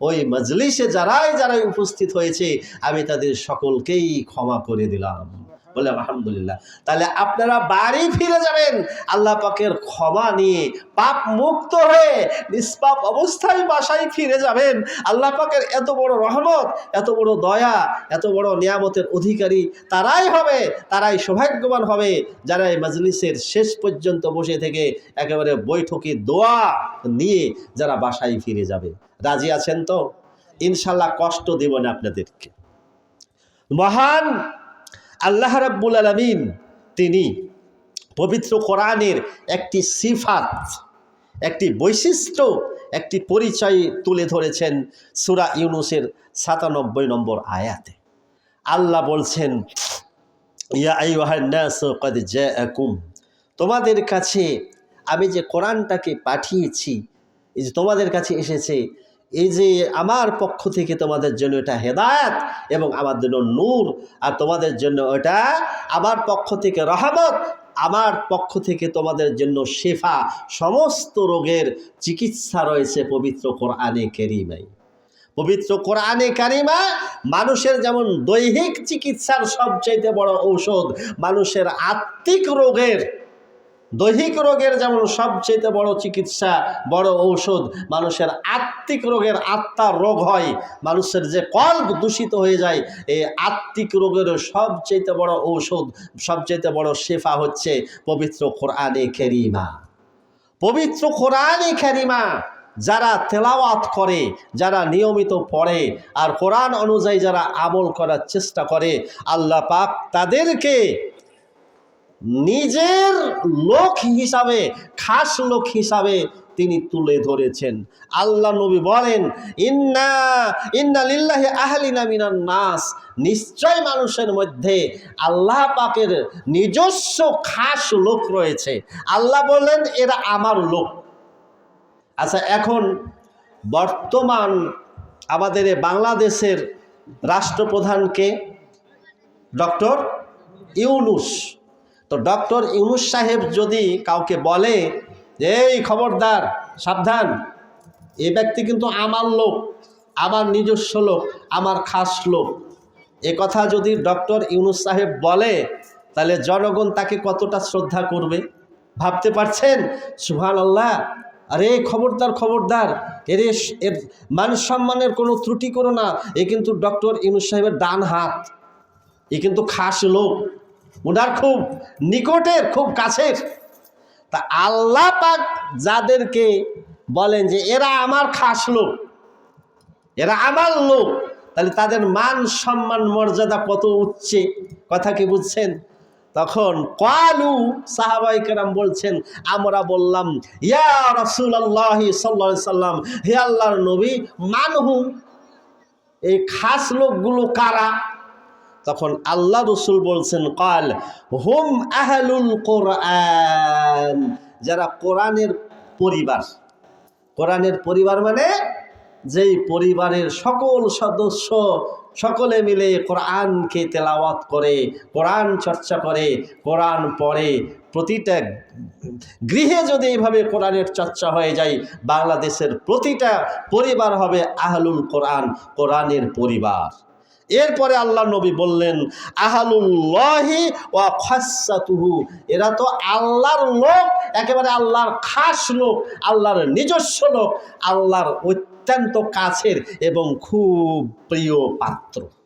ওই মজলিসে যারাই যারাই উপস্থিত হয়েছে আমি তাদের সকলকেই ক্ষমা করে দিলাম। বলে, আলহামদুলিল্লাহ। তাহলে আপনারা বাড়ি ফিরে যাবেন। আল্লাহ পাকের ক্ষমা নিয়ে পাপ মুক্ত হয়ে নিষ্পাপ অবস্থায় বাসায় ফিরে যাবেন। আল্লাহ পাকের এত বড় রহমত, এত বড় দয়া, এত বড় নিয়ামতের অধিকারী তারাই হবে, তারাই সৌভাগ্যবান হবে। যারা এই মজলিসের শেষ পর্যন্ত বসে থেকে একেবারে বৈঠকি দোয়া নিয়ে যারা বাসায় ফিরে যাবে। রাজি আছেন তো? ইনশাল্লাহ কষ্ট দেব না আপনাদেরকে। মহান আল্লাহ রাব্বুল আলমিন তিনি পবিত্র কোরআনের একটি সিফাত, একটি বৈশিষ্ট্য, একটি পরিচয় তুলে ধরেছেন সুরা ইউনুসের সাতানব্বই নম্বর আয়াতে। আল্লাহ বলছেন তোমাদের কাছে আমি যে কোরআনটাকে পাঠিয়েছি যে তোমাদের কাছে এসেছে এই যে আমার পক্ষ থেকে তোমাদের জন্য এটা হেদায়াত এবং আমার জন্য নূর, আর তোমাদের জন্য ওটা আমার পক্ষ থেকে রহমত, আমার পক্ষ থেকে তোমাদের জন্য শেফা, সমস্ত রোগের চিকিৎসা রয়েছে পবিত্র কোরআনে কেরিমাই পবিত্র কোরআনে কারিমা মানুষের যেমন দৈহিক চিকিৎসার সবচাইতে বড় ঔষধ, মানুষের আত্মিক রোগের দৈহিক রোগের যেমন সবচেয়ে বড় চিকিৎসা, বড় ঔষধ, মানুষের আত্মিক রোগের আত্মার রোগ হয়। মানুষের যে কল্প দূষিত হয়ে যায়, এই আত্মিক রোগের সবচেয়ে বড় ঔষধ, সবচেয়ে বড় শেফা হচ্ছে পবিত্র কোরআনে খেরিমা পবিত্র কোরআনে খেরিমা যারা তেলাওয়াত করে, যারা নিয়মিত পড়ে আর কোরআন অনুযায়ী যারা আমল করার চেষ্টা করে, আল্লাহ পাক তাদেরকে নিজের লোক হিসাবে, খাস লোক হিসাবে তিনি তুলে ধরেছেন। আল্লাহ নবী বলেন, ইন্না ইন্না লিল্লাহি আহলিনা মিনান নাস। নিশ্চয় মানুষের মধ্যে আল্লাহ পাকের নিজস্ব খাস লোক রয়েছে। আল্লাহ বললেন, এরা আমার লোক। আচ্ছা এখন বর্তমান আমাদের বাংলাদেশের রাষ্ট্রপ্রধানকে ডক্টর ইউনুস তো ডক্টর ইউনুস সাহেব যদি কাউকে বলে যে, এই খবরদার, সাবধান। এ ব্যক্তি কিন্তু আমার লোক, আমার নিজস্ব লোক, আমার খাস লোক। এ কথা যদি ডক্টর ইউনুস সাহেব বলে, তাহলে জনগণ তাকে কতটা শ্রদ্ধা করবে? ভাবতে পারছেন? সুহান আল্লাহ আরে খবরদার খবরদার, এর এর মান সম্মানের কোনো ত্রুটি করো না। এ কিন্তু ডক্টর ইউনুস সাহেবের ডান হাত। এ কিন্তু খাস লোক। ওনার খুব নিকটের, খুব কাছের। তা আল্লাহ পাক যাদেরকে বলেন যে এরা আমার খাস লোক, এরা আমার লোক, তাহলে তাদের মান সম্মান মর্যাদা কত উচ্চে কথা কি বুঝছেন? তখন কালু সাহাবাই কেরাম বলছেন, আমরা বললাম, ইয়া রসুল আল্লাহ সাল্লা সাল্লাম, হে আল্লাহর নবী, মানহু, এই খাস লোকগুলো কারা? তখন আল্লাহ রসুল বলছেন, কাল হোম আহলুল কোরআন। যারা কোরআনের পরিবার কোরআনের পরিবার মানে যেই পরিবারের সকল সদস্য সকলে মিলে কোরআনকে তেলাওয়াত করে, কোরআন চর্চা করে, কোরআন পড়ে, প্রতিটা গৃহে যদি এইভাবে কোরআনের চর্চা হয়ে যায়, বাংলাদেশের প্রতিটা পরিবার হবে আহলুল কোরআন, কোরআনের পরিবার। এরপরে আল্লাহ নবী বললেন, আহালুল্লাহি ওয়া খাসাতুহু। এরা তো আল্লাহর লোক, একেবারে আল্লাহর খাস লোক, আল্লাহর নিজস্ব লোক, আল্লাহর অত্যন্ত কাছের এবং খুব প্রিয় পাত্র।